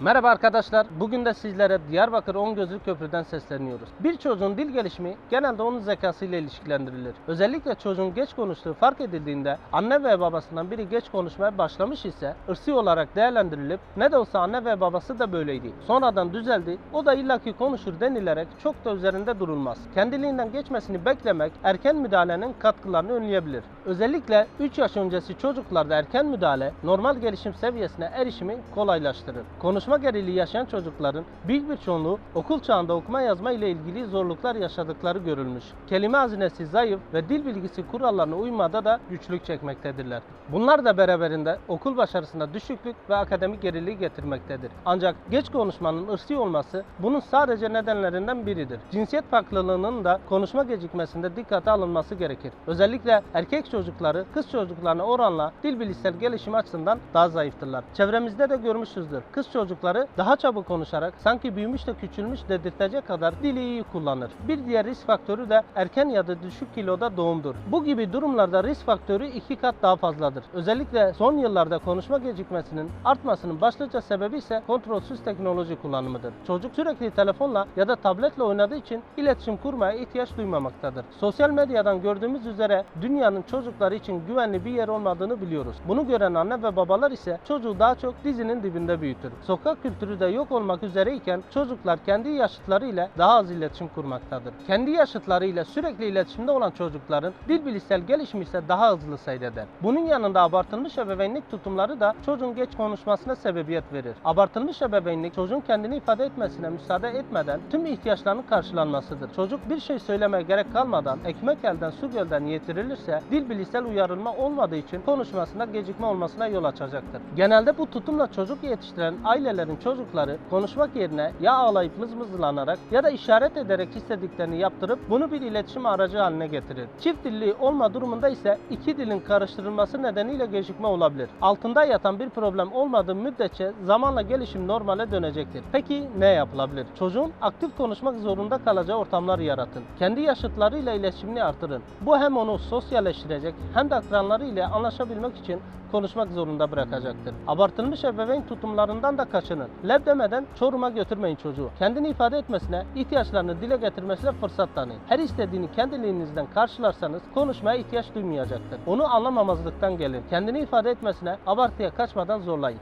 Merhaba arkadaşlar. Bugün de sizlere Diyarbakır 10 Gözlü Köprü'den sesleniyoruz. Bir çocuğun dil gelişimi genelde onun zekasıyla ilişkilendirilir. Özellikle çocuğun geç konuştuğu fark edildiğinde anne ve babasından biri geç konuşmaya başlamış ise ırsi olarak değerlendirilip ne de olsa anne ve babası da böyleydi. Sonradan düzeldi. O da illaki konuşur denilerek çok da üzerinde durulmaz. Kendiliğinden geçmesini beklemek erken müdahalenin katkılarını önleyebilir. Özellikle 3 yaş öncesi çocuklarda erken müdahale normal gelişim seviyesine erişimi kolaylaştırır. Konuşma geriliği yaşayan çocukların büyük bir çoğunluğu okul çağında okuma yazma ile ilgili zorluklar yaşadıkları görülmüş. Kelime hazinesi zayıf ve dil bilgisi kurallarına uymada da güçlük çekmektedirler. Bunlar da beraberinde okul başarısında düşüklük ve akademik geriliği getirmektedir. Ancak geç konuşmanın ırsi olması bunun sadece nedenlerinden biridir. Cinsiyet farklılığının da konuşma gecikmesinde dikkate alınması gerekir. Özellikle erkek çocukları kız çocuklarına oranla dil bilişsel gelişim açısından daha zayıftırlar. Çevremizde de görmüşüzdür. Kız çocukları daha çabuk konuşarak sanki büyümüş de küçülmüş dedirtecek kadar dili iyi kullanır. Bir diğer risk faktörü de erken ya da düşük kiloda doğumdur. Bu gibi durumlarda risk faktörü iki kat daha fazladır. Özellikle son yıllarda konuşma gecikmesinin artmasının başlıca sebebi ise kontrolsüz teknoloji kullanımıdır. Çocuk sürekli telefonla ya da tabletle oynadığı için iletişim kurmaya ihtiyaç duymamaktadır. Sosyal medyadan gördüğümüz üzere dünyanın çocukları için güvenli bir yer olmadığını biliyoruz. Bunu gören anne ve babalar ise çocuğu daha çok dizinin dibinde büyütür. Sokak kültürü de yok olmak üzereyken çocuklar kendi yaşıtları ile daha az iletişim kurmaktadır. Kendi yaşıtları ile sürekli iletişimde olan çocukların dil bilişsel gelişimi ise daha hızlı seyreder. Bunun yanında abartılmış ebeveynlik tutumları da çocuğun geç konuşmasına sebebiyet verir. Abartılmış ebeveynlik çocuğun kendini ifade etmesine müsaade etmeden tüm ihtiyaçlarının karşılanmasıdır. Çocuk bir şey söylemeye gerek kalmadan ekmek elden su gölden yetirilirse dil bilişsel uyarılma olmadığı için konuşmasında gecikme olmasına yol açacaktır. Genelde bu tutumla çocuk yetiştiren ailelerin çocukları konuşmak yerine ya ağlayıp mızmızlanarak ya da işaret ederek istediklerini yaptırıp bunu bir iletişim aracı haline getirir. Çift dilli olma durumunda ise iki dilin karıştırılması nedeniyle gecikme olabilir. Altında yatan bir problem olmadığı müddetçe zamanla gelişim normale dönecektir. Peki ne yapılabilir? Çocuğun aktif konuşmak zorunda kalacağı ortamlar yaratın. Kendi yaşıtlarıyla iletişimini artırın. Bu hem onu sosyalleştirecek hem de akranlarıyla anlaşabilmek için konuşmak zorunda bırakacaktır. Abartılmış ebeveyn tutumlarından da kaçının. Leb demeden Çorum'a götürmeyin çocuğu. Kendini ifade etmesine, ihtiyaçlarını dile getirmesine fırsat tanıyın. Her istediğini kendiliğinizden karşılarsanız konuşmaya ihtiyaç duymayacaktır. Onu anlamamazlıktan gelin. Kendini ifade etmesine abartıya kaçmadan zorlayın.